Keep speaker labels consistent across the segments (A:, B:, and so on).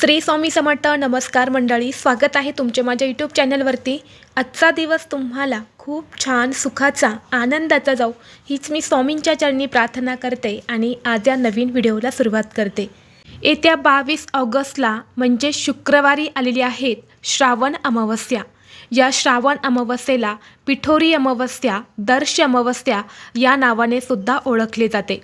A: श्री स्वामी समर्थ नमस्कार मंडळी स्वागत आहे तुमचे माझ्या यूट्यूब चॅनलवरती. आजचा दिवस तुम्हाला खूप छान सुखाचा आनंदाचा जाऊ हीच मी स्वामींच्या चरणी प्रार्थना करते आणि आज या नवीन व्हिडिओला सुरुवात करते. येत्या बावीस ऑगस्टला म्हणजे शुक्रवारी आलेली आहेत श्रावण अमावस्या. या श्रावण अमावस्येला पिठोरी अमावस्या दर्श अमावस्या या नावाने सुद्धा ओळखले जाते.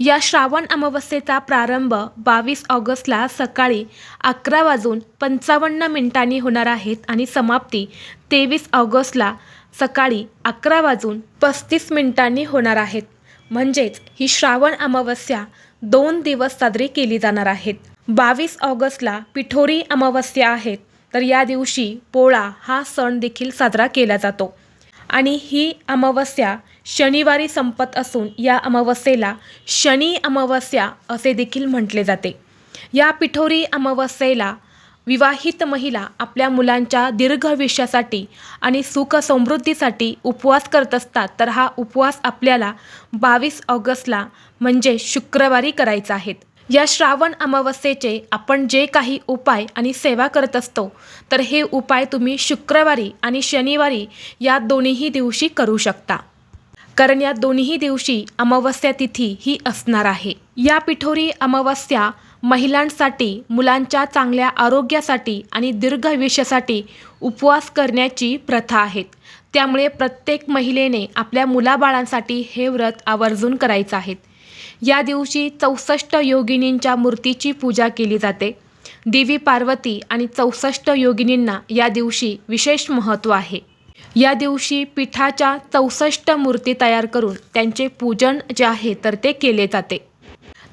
A: या श्रावण अमावस्येचा प्रारंभ बावीस ऑगस्टला सकाळी अकरा वाजून पंचावन्न मिनिटांनी होणार आहेत आणि समाप्ती तेवीस ऑगस्टला सकाळी अकरा वाजून पस्तीस मिनिटांनी होणार आहेत म्हणजेच ही श्रावण अमावस्या दोन दिवस साजरी केली जाणार आहेत बावीस ऑगस्टला पिठोरी अमावस्या आहेत तर या दिवशी पोळा हा सण देखील साजरा केला जातो. आणि ही अमावस्या शनिवारी संपत असून या अमावस्येला शनी अमावस्या असे देखील म्हटले जाते. या पिठोरी अमावस्येला विवाहित महिला आपल्या मुलांच्या दीर्घायुष्यासाठी आणि सुख समृद्धीसाठी उपवास करत असतात तर हा उपवास आपल्याला बावीस ऑगस्टला म्हणजे शुक्रवारी करायचा आहे. या श्रावण अमावस्येचे आपण जे काही उपाय आणि सेवा करत असतो तर हे उपाय तुम्ही शुक्रवारी आणि शनिवारी या दोन्हीही दिवशी करू शकता. कारण या दोन्ही दिवशी अमावस्या तिथी ही असणार आहे. या पिठोरी अमावस्या महिलांसाठी मुलांच्या चांगल्या आरोग्यासाठी आणि दीर्घ आयुष्यासाठी उपवास करण्याची प्रथा आहेत. त्यामुळे प्रत्येक महिलेने आपल्या मुलाबाळांसाठी हे व्रत आवर्जून करायचं आहे. या दिवशी चौसष्ट योगिनींच्या मूर्तीची पूजा केली जाते. देवी पार्वती आणि चौसष्ट योगिनींना या दिवशी विशेष महत्त्व आहे. या दिवशी पिठाच्या चौसष्ट मूर्ती तयार करून त्यांचे पूजन जे आहे तर ते केले जाते.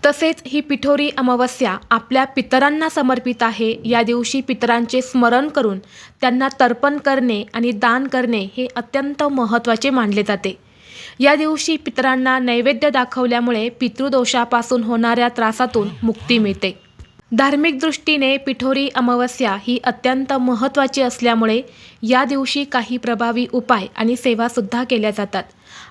A: तसेच ही पिठोरी अमावस्या आपल्या पितरांना समर्पित आहे. या दिवशी पितरांचे स्मरण करून त्यांना तर्पण करणे आणि दान करणे हे अत्यंत महत्त्वाचे मानले जाते. या दिवशी पितरांना नैवेद्य दाखवल्यामुळे पितृदोषापासून होणाऱ्या त्रासातून मुक्ती मिळते. धार्मिक दृष्टीने पिठोरी अमावस्या ही अत्यंत महत्त्वाची असल्यामुळे या दिवशी काही प्रभावी उपाय आणि सेवासुद्धा केल्या जातात.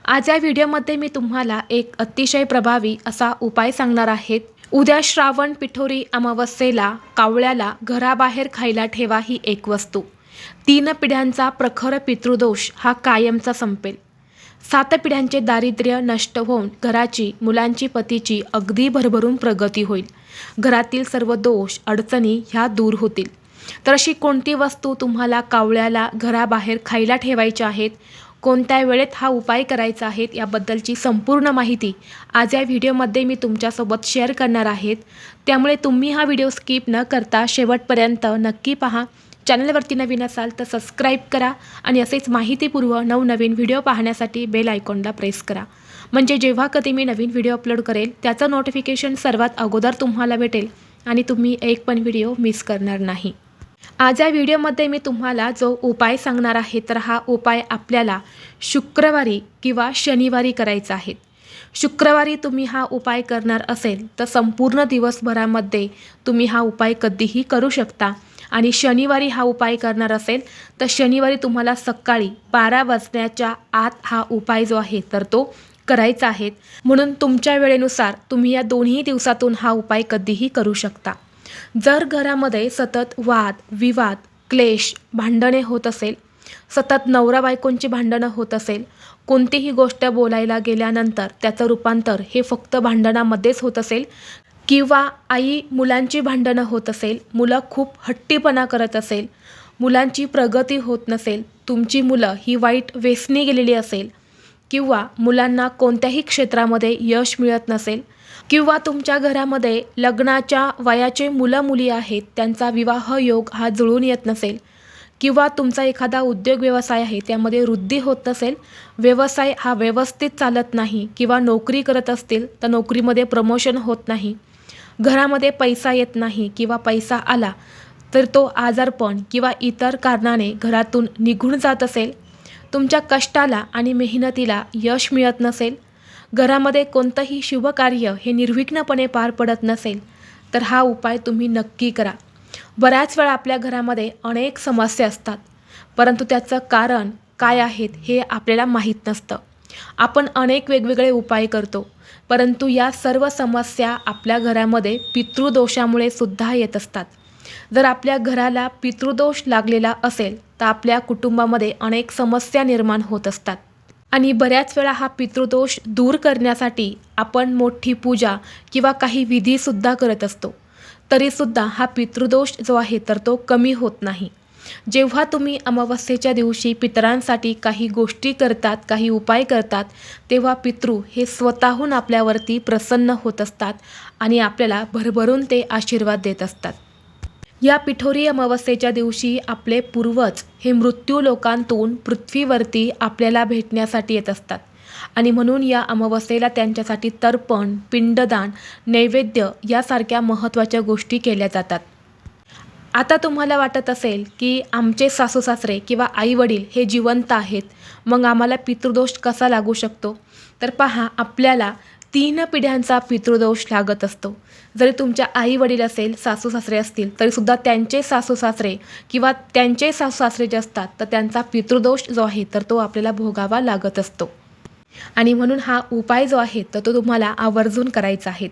A: आज या व्हिडिओमध्ये मी तुम्हाला एक अतिशय प्रभावी असा उपाय सांगणार आहेत उद्या श्रावण पिठोरी अमावस्येला कावळ्याला घराबाहेर खायला ठेवा ही एक वस्तू. तीन पिढ्यांचा प्रखर पितृदोष हा कायमचा संपेल. सात पिढ्यांचे दारिद्र्य नष्ट होऊन घराची मुलांची पतीची अगदी भरभरून प्रगती होईल. घरातील सर्व दोष अडचणी ह्या दूर होतील. तर अशी कोणती वस्तू तुम्हाला कावळ्याला घराबाहेर खायला ठेवायच्या आहेत? कोणत्या वेळेत हा उपाय करायचा आहे याबद्दलची संपूर्ण माहिती आज या व्हिडिओमध्ये मी तुमच्यासोबत शेअर करणार आहेत. त्यामुळे तुम्ही हा व्हिडिओ स्किप न करता शेवटपर्यंत नक्की पहा. चॅनलवरती नवीन असाल तर सबस्क्राईब करा आणि असेच माहितीपूर्व नवनवीन व्हिडिओ पाहण्यासाठी बेल आयकॉनला प्रेस करा. म्हणजे जेव्हा कधी मी नवीन व्हिडिओ अपलोड करेल त्याचं नोटिफिकेशन सर्वात अगोदर तुम्हाला भेटेल आणि तुम्ही एक पण व्हिडिओ मिस करणार नाही. आज या व्हिडिओमध्ये मी तुम्हाला जो उपाय सांगणार आहे तर हा उपाय आपल्याला शुक्रवारी किंवा शनिवारी करायचा आहे. शुक्रवारी तुम्ही हा उपाय करणार असेल तर संपूर्ण दिवसभरामध्ये तुम्ही हा उपाय कधीही करू शकता. आणि शनिवारी हा उपाय करणार असेल तर शनिवारी तुम्हाला सकाळी बारा वाजण्याच्या आत हा उपाय जो आहे तर तो करायचा आहे. म्हणून तुमच्या वेळेनुसार तुम्ही या दोन्ही दिवसातून हा उपाय कधीही करू शकता. जर घरामध्ये सतत वाद विवाद क्लेश भांडणे होत असेल सतत नवरा बायकोंची भांडणं होत असेल कोणतीही गोष्ट बोलायला गेल्यानंतर त्याचं रूपांतर हे फक्त भांडणामध्येच होत असेल किंवा आई मुलांची भांडणं होत असेल मुलं खूप हट्टीपणा करत असेल मुलांची प्रगती होत नसेल तुमची मुलं ही वाईट वेसनी गेलेली असेल किंवा मुलांना कोणत्याही क्षेत्रामध्ये यश मिळत नसेल किंवा तुमच्या घरामध्ये लग्नाच्या वयाचे मुलं मुली आहेत त्यांचा विवाह योग हा जुळून येत नसेल किंवा तुमचा एखादा उद्योग व्यवसाय आहे त्यामध्ये वृद्धी होत नसेल व्यवसाय हा व्यवस्थित चालत नाही किंवा नोकरी करत असतील तर नोकरीमध्ये प्रमोशन होत नाही घरामध्ये पैसा येत नाही किंवा पैसा आला तर तो आजारपण किंवा इतर कारणाने घरातून निघून जात असेल तुमच्या कष्टाला आणि मेहनतीला यश मिळत नसेल घरामध्ये कोणतंही शुभकार्य हे निर्विघ्नपणे पार पडत नसेल तर हा उपाय तुम्ही नक्की करा. बऱ्याच वेळा आपल्या घरामध्ये अनेक समस्या असतात परंतु त्याचं कारण काय आहेत हे आपल्याला माहीत नसतं. आपण अनेक वेगवेगळे उपाय करतो परंतु या सर्व समस्या आपल्या घरामध्ये पितृदोषामुळे सुद्धा येत असतात. जर आपल्या घराला पितृदोष लागलेला असेल तर आपल्या कुटुंबामध्ये अनेक समस्या निर्माण होत असतात. आणि बऱ्याच वेळा हा पितृदोष दूर करण्यासाठी आपण मोठी पूजा किंवा काही विधीसुद्धा करत असतो. तरीसुद्धा हा पितृदोष जो आहे तर तो कमी होत नाही. जेव्हा तुम्ही अमावस्येच्या दिवशी पितरांसाठी काही गोष्टी करतात काही उपाय करतात तेव्हा पितृ हे स्वतःहून आपल्यावरती प्रसन्न होत असतात आणि आपल्याला भरभरून ते आशीर्वाद देत असतात. या पिठोरी अमावस्येच्या दिवशी आपले पूर्वज हे मृत्यू लोकांतून पृथ्वीवरती आपल्याला भेटण्यासाठी येत असतात आणि म्हणून या अमावस्येला त्यांच्यासाठी तर्पण पिंडदान नैवेद्य यासारख्या महत्त्वाच्या गोष्टी केल्या जातात. आता तुम्हाला वाटत असेल की आमचे सासू सासरे किंवा आई वडील हे जिवंत आहेत मग आम्हाला पितृदोष कसा लागू शकतो? तर पहा आपल्याला तीन पिढ्यांचा पितृदोष लागत असतो. जरी तुमच्या आई वडील असेल सासू सासरे असतील तरीसुद्धा त्यांचे सासू सासरे किंवा त्यांचे सासू सासरे जे असतात तर त्यांचा पितृदोष जो आहे तर तो आपल्याला भोगावा लागत असतो. आणि म्हणून हा उपाय जो आहे तर तो तुम्हाला आवर्जून करायचा आहे.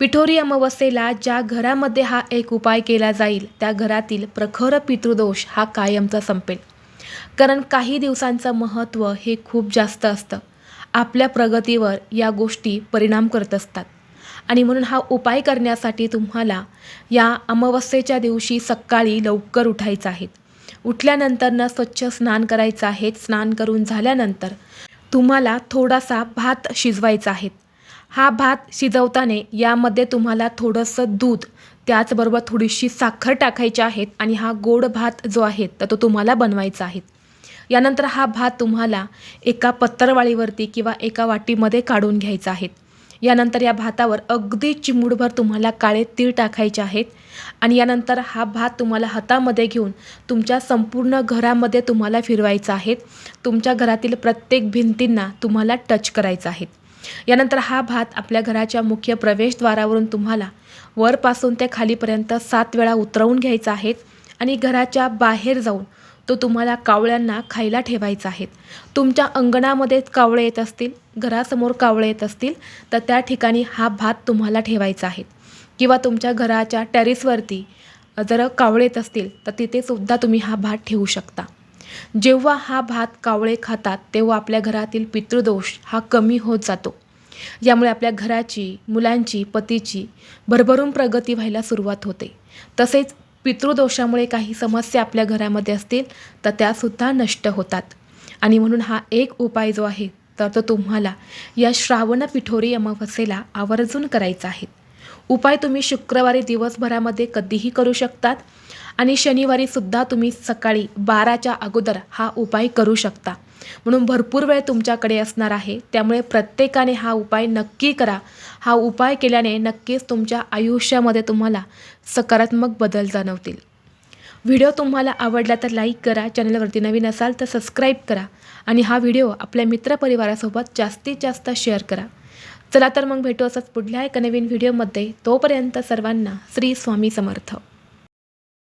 A: पिठोरी अमावस्येला ज्या घरामध्ये हा एक उपाय केला जाईल त्या घरातील प्रखर पितृदोष हा कायमचा संपेल. कारण काही दिवसांचं महत्त्व हे खूप जास्त असतं. आपल्या प्रगतीवर या गोष्टी परिणाम करत असतात. आणि म्हणून हा उपाय करण्यासाठी तुम्हाला या अमावस्येच्या दिवशी सकाळी लवकर उठायचं आहे. उठल्यानंतरनं स्वच्छ स्नान करायचं आहे. स्नान करून झाल्यानंतर तुम्हाला थोडासा भात शिजवायचा आहे. हा भात शिजवताना यामध्ये तुम्हाला थोडंसं दूध त्याचबरोबर थोडीशी साखर टाकायची आहेत आणि हा गोड भात जो आहे तर तो तुम्हाला बनवायचा आहे. यानंतर हा भात तुम्हाला एका पत्तरवाळीवरती किंवा एका वाटीमध्ये काढून घ्यायचा आहे. यानंतर या भातावर अगदी चिमूडभर तुम्हाला काळे तीळ टाकायचे आहेत आणि यानंतर हा भात तुम्हाला हातामध्ये घेऊन तुमच्या संपूर्ण घरामध्ये तुम्हाला फिरवायचा आहे. तुमच्या घरातील प्रत्येक भिंतींना तुम्हाला टच करायचा आहे. यानंतर हा भात आपल्या घराच्या मुख्य प्रवेशद्वारावरून तुम्हाला वरपासून ते खालीपर्यंत सात वेळा उतरवून घ्यायचा आहे आणि घराच्या बाहेर जाऊन तो तुम्हाला कावळ्यांना खायला ठेवायचा आहे. तुमच्या अंगणामध्ये कावळे येत असतील घरासमोर कावळे येत असतील तर त्या ठिकाणी हा भात तुम्हाला ठेवायचा आहे. किंवा तुमच्या घराच्या टेरिसवरती जर कावळे येत असतील तर तिथे सुद्धा तुम्ही हा भात ठेवू शकता. जेव्हा हा भात कावळे खातात तेव्हा आपल्या घरातील पितृदोष हा कमी होत जातो. यामुळे आपल्या घराची मुलांची पतीची भरभरून प्रगती व्हायला सुरुवात होते. तसेच पितृदोषामुळे काही समस्या आपल्या घरामध्ये असतील तर त्यासुद्धा नष्ट होतात. आणि म्हणून हा एक उपाय जो आहे तर तो तुम्हाला या श्रावण पिठोरी अमावस्येला आवर्जून करायचा आहे. उपाय तुम्ही शुक्रवारी दिवसभरामध्ये कधीही करू शकतात. आणि शनिवारीसुद्धा तुम्ही सकाळी बाराच्या अगोदर हा उपाय करू शकता. म्हणून भरपूर वेळ तुमच्याकडे असणार आहे. त्यामुळे प्रत्येकाने हा उपाय नक्की करा. हा उपाय केल्याने नक्कीच तुमच्या आयुष्यामध्ये तुम्हाला सकारात्मक बदल जाणवतील. व्हिडिओ तुम्हाला आवडला तर लाईक करा चॅनलवरती नवीन असाल तर सबस्क्राईब करा आणि हा व्हिडिओ आपल्या मित्रपरिवारासोबत जास्तीत जास्त शेअर करा. चला तर मग भेटू असंच पुढल्या एका नवीन व्हिडिओमध्ये. तोपर्यंत सर्वांना श्री स्वामी समर्थ.